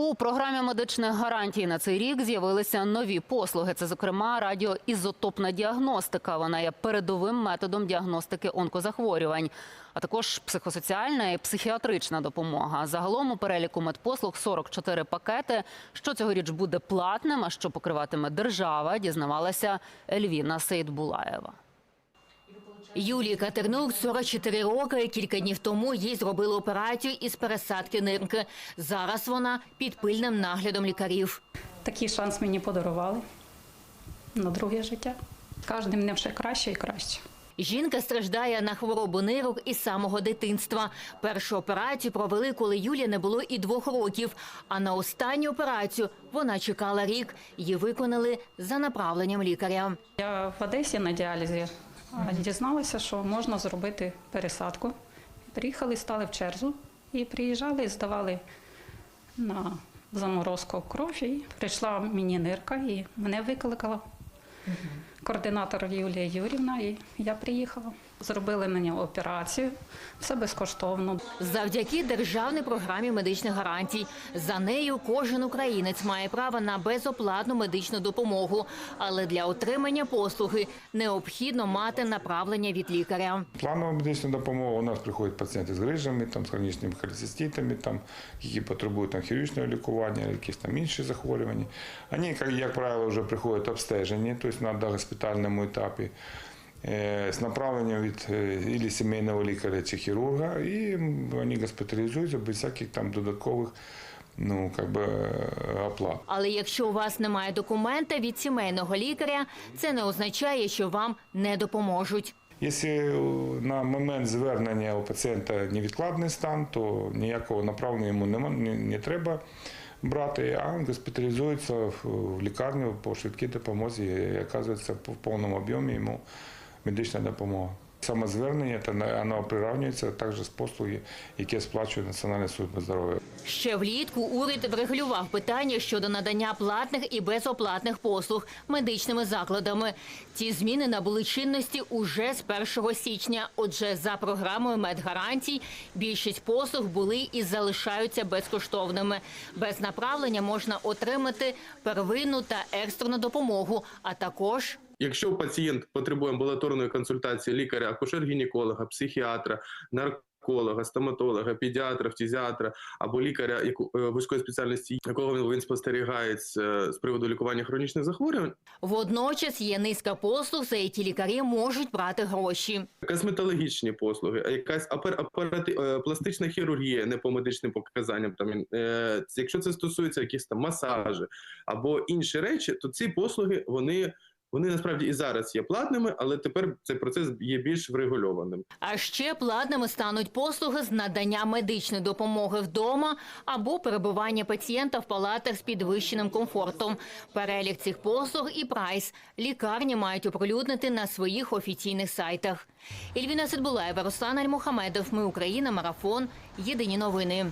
У програмі медичних гарантій на цей рік з'явилися нові послуги. Це, зокрема, радіоізотопна діагностика. Вона є передовим методом діагностики онкозахворювань, а також психосоціальна і психіатрична допомога. Загалом у переліку медпослуг 44 пакети. Що цьогоріч буде платним, а що покриватиме держава, дізнавалася Ельвіна Сейдбулаєва. Юлії Катернук 44 роки. Кілька днів тому їй зробили операцію із пересадки нирки. Зараз вона під пильним наглядом лікарів. Такий шанс мені подарували на друге життя. Кожним днем ще краще і краще. Жінка страждає на хворобу нирок із самого дитинства. Першу операцію провели, коли Юлі не було і двох років. А на останню операцію вона чекала рік. Її виконали за направленням лікаря. Я в Одесі на діалізі а, дізналася, що можна зробити пересадку. Приїхали, стали в черзу і приїжджали, здавали на заморозку кров. І прийшла мені нирка і мене викликала координатор Юлія Юрівна, і я приїхала. Зробили мені операцію, все безкоштовно. Завдяки державній програмі медичних гарантій. За нею кожен українець має право на безоплатну медичну допомогу. Але для отримання послуги необхідно мати направлення від лікаря. Планова медична допомога. У нас приходять пацієнти з грижами, там, з хронічними холециститами, там, які потребують там, хірургічного лікування, якісь там інші захворювання. Вони, як, як правило, вже приходять обстежені, тобто на догоспітальному етапі. е, З направленням від е, ілі сімейного лікаря чи хірурга, і вони госпіталізуються без всяких там додаткових ну, как би, е, оплат. Але якщо у вас немає документа від сімейного лікаря, це не означає, що вам не допоможуть. Якщо е, на момент звернення у пацієнта невідкладний стан, то ніякого направлення йому нема- не, не треба брати, а госпіталізується в лікарню по швидкій допомозі і оказується в повному об'ємі йому медична допомога. Саме звернення та воно приравнюється також з послуги, які сплачує Національна служба здоров'я. Ще влітку уряд врегулював питання щодо надання платних і безоплатних послуг медичними закладами. Ці зміни набули чинності уже з 1 січня. Отже, за програмою медгарантій більшість послуг були і залишаються безкоштовними. Без направлення можна отримати первинну та екстрену допомогу, а також Якщо пацієнт потребує амбулаторної консультації лікаря, акушер-гінеколога, психіатра, нарколога, стоматолога, педіатра, фтізіатра або лікаря яку- е, вузької спеціальності, якого він спостерігає з, е, приводу лікування хронічних захворювань, водночас є низка послуг, за які лікарі можуть брати гроші. косметологічні послуги, якась апер, апарати, е, пластична хірургія не по медичним показанням. Там якщо це стосується якихось там масажі або інші речі, то ці послуги вони. Вони насправді і зараз є платними, але тепер цей процес є більш врегульованим. А ще платними стануть послуги з надання медичної допомоги вдома або перебування пацієнта в палатах з підвищеним комфортом. Перелік цих послуг і прайс лікарні мають оприлюднити на своїх офіційних сайтах. Ільвіна Сидбулаєва, Руслан Альмухамедов. Ми Україна. Марафон. Єдині новини.